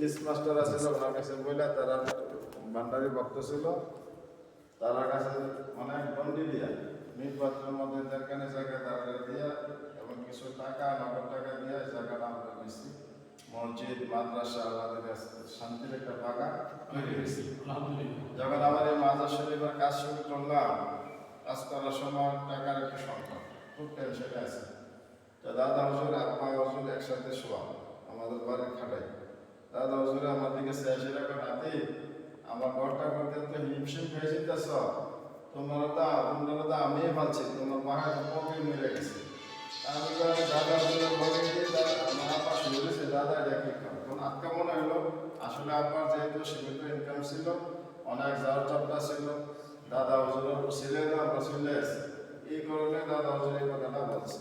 ইদিস master আছিল ওনার কাছে বইলা তারা ভান্ডারি ভক্ত ছিল। তার কাছে অনেক বন্ডি দিয়া নির্বাচনের মধ্যে দেড়খানে জায়গা তারা দিয়া এবং কিছু টাকা নগদ টাকা দিয়া জায়গাটা আমরা নিচ্ছি মসজিদ মাদ্রাসা আমাদের শান্তির একটা বাগান। তৈরি হয়েছে যখন আমার এই মাজার শরীফের কাজ শুরু করলাম কাজ করার সময় টাকার একটু সংকট খুব টেনশনে আছে। তো দাদা হুজুর আব্বা হুজুর একসাথে শোয়া আমাদের বাড়ির খাটাই দাদা হুজুর, আমার দিকে শেষে রাখো নাতি। আমার ঘরটা করতে তো হিমশিম হয়ে যেতেছ। তোমার দা তোমরা দা আমি পাচ্ছি তোমার মায়ের কবে মেরে গেছে। আমি দাদা হুজুর বলে কি দাদা আমার করেছে দাদা এটা কি তখন আটকা মনে হলো আসলে আপনার যেহেতু সীমিত ইনকাম ছিল, অনেক যাওয়ার চাপটা ছিল। দাদা হুজুরের ছিলেন আমরা চলে এই কারণে দাদা হুজুর এই কথাটা বলছে।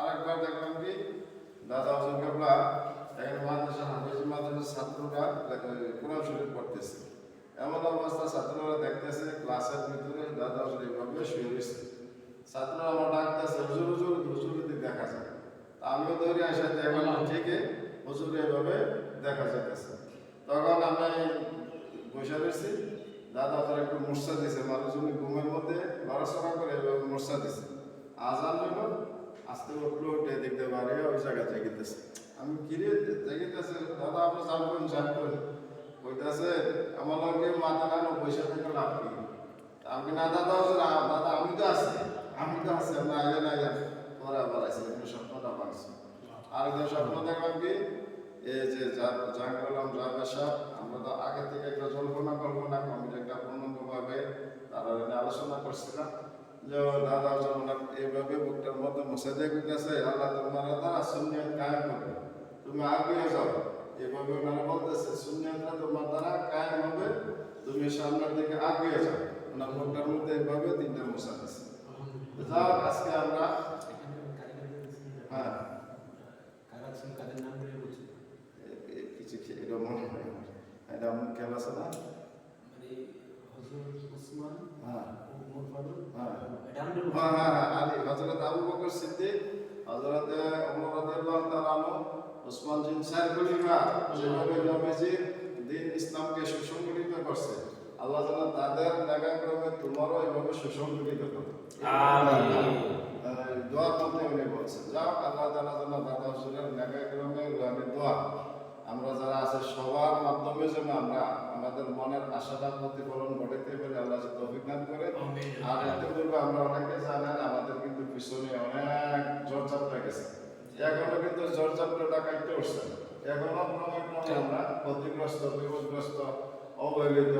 আরেকবার দেখলাম কি? দাদা হুজুর কাবলা এখানে মাদ্রাসার ছাত্ররা কোরআন শরীফ পড়তেছে। এমন অবস্থা ছাত্ররা দেখতেছে ক্লাসের ভিতরে দাদা এইভাবে শুয়ে রয়েছে। ছাত্ররা আমার ডাকতেছে হুজুর হুজুর হুজুর দেখা যায়। তা আমিও দৌড়ে আসে দেখলাম ঠিকই হুজুর এভাবে দেখা যাইতেছে। তখন আমি বসে রয়েছি দাদা তার একটু মূর্ছা দিছে মানুষজন ঘুমের মধ্যে লড়াচড়া করে এভাবে মূর্ছা দিছে। আজান হইল আস্তে উঠল উঠে দেখতে পারে ওই জায়গা জেগেতেছে আমি কিরে জেগেতেছে দাদা, আপনি জানবেন জানবেন কইতাছে, আমার লগে মাথা নানো পয়সা থেকে লাভ কি? আমি না, দাদা দাদা, আমি তো আছি, আমি তো আছি, আমরা আগে না আগে পরে আবার আছি স্বপ্নটা পাচ্ছি আর একটা স্বপ্ন দেখলাম কি এই যে যা- যা করলাম, যা আমরা তো আগে থেকে একটা জল্পনা কল্পনা কমিটি একটা পূর্ণাঙ্গভাবে তারা আলোচনা করছিলাম। যে দাদা যখন এইভাবে বুকটার মধ্যে মশা দিয়ে গেছে আল্লাহ তোমার দ্বারা সুনিয়ত কায়েম করবে। তুমি আগে যাও এভাবে ওনারা বলতেছে সুনিয়তটা তোমার দ্বারা কায়েম হবে তুমি সামনের দিকে আগে যাও। ওনার বুকটার মধ্যে এইভাবে তিনটা মশা দিচ্ছে যাও আজকে আমরা হ্যাঁ। কিছু এটা মনে হয় এটা আছে না? হ্যাঁ। হ্যাঁ। হ্যাঁ হ্যাঁ আবু বকর সিদ্দিক হযরত ওমর রাদিয়াল্লাহু ওসমান বিন সার খলিফা যেভাবে নবীজি দিন ইসলামকে সুসংগঠিত করছে। আল্লাহ যেন তাদের জায়গাক্রমে তোমারও এভাবে সুসংগঠিত করে দোয়ার মধ্যে উনি বলছেন যাও আল্লাহ যেন দাদা জায়গাক্রমে আমি দোয়া আমরা যারা আছে সবার মাধ্যমে যেন আমরা আমাদের মনের আশাটা প্রতিফলন ঘটাইতে পারি আল্লাহ অভিজ্ঞান করে। আর এতে আমরা অনেকে জানেন আমাদের কিন্তু পিছনে অনেক জ্বরচাপটা গেছে। এখনও কিন্তু জ্বরচাপটা কাটতে উঠছে এখনও ক্রমে ক্রমে আমরা ক্ষতিগ্রস্ত বিপদগ্রস্ত অবহেলিত